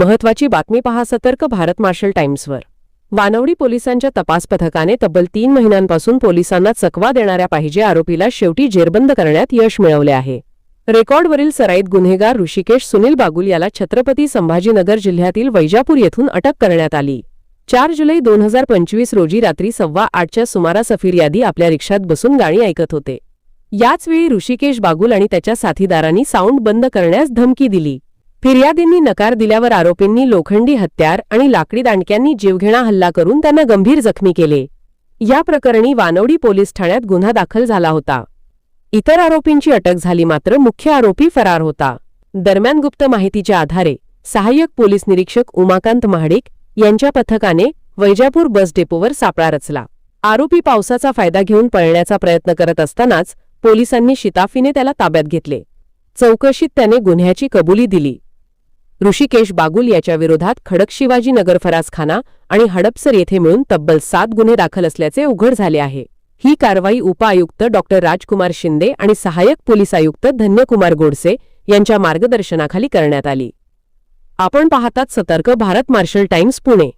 महत्वाची बातमी पहा सतर्क भारत मार्शल टाइम्सवर. वानवडी पोलिसांच्या तपास पथकाने तब्बल तीन महिन्यांपासून पोलिसांना चकवा देणाऱ्या पाहिजे आरोपीला शेवटी जेरबंद करण्यात यश मिळवले आहे. रेकॉर्डवरील सराईत गुन्हेगार ऋषिकेश सुनील बागुल याला छत्रपती संभाजीनगर जिल्ह्यातील वैजापूर येथून अटक करण्यात आली. चार जुलै दोन हजार पंचवीस रोजी रात्री सव्वा आठच्या सुमारास फिर्यादी आपल्या रिक्षात बसून गाणी ऐकत होते. याचवेळी ऋषिकेश बागुल आणि त्याच्या साथीदारांनी साऊंड बंद करण्यास धमकी दिली. फिर्यादींनी नकार दिल्यावर आरोपींनी लोखंडी हत्यार आणि लाकडी दांडक्यांनी जीवघेणा हल्ला करून त्यांना गंभीर जखमी केले. या प्रकरणी वानवडी पोलीस ठाण्यात गुन्हा दाखल झाला होता. इतर आरोपींची अटक झाली मात्र मुख्य आरोपी फरार होता. दरम्यान गुप्त माहितीच्या आधारे सहाय्यक पोलीस निरीक्षक उमाकांत महाडिक यांच्या पथकाने वैजापूर बस डेपोवर सापळा रचला. आरोपी पावसाचा फायदा घेऊन पळण्याचा प्रयत्न करत असतानाच पोलिसांनी शिताफीने त्याला ताब्यात घेतले. चौकशीत त्याने गुन्ह्याची कबुली दिली. ऋषिकेश बागुल याच्या विरोधात खडक शिवाजी नगर आणि हडपसर येथे मिळून तब्बल सात गुन्हे दाखल असल्याचे उघड झाले आहे. ही कारवाई उपआयुक्त डॉक्टर राजकुमार शिंदे आणि सहाय्यक पोलीस आयुक्त धन्यकुमार गोडसे यांच्या मार्गदर्शनाखाली करण्यात आली. आपण पाहतात सतर्क भारत मार्शल टाइम्स पुणे.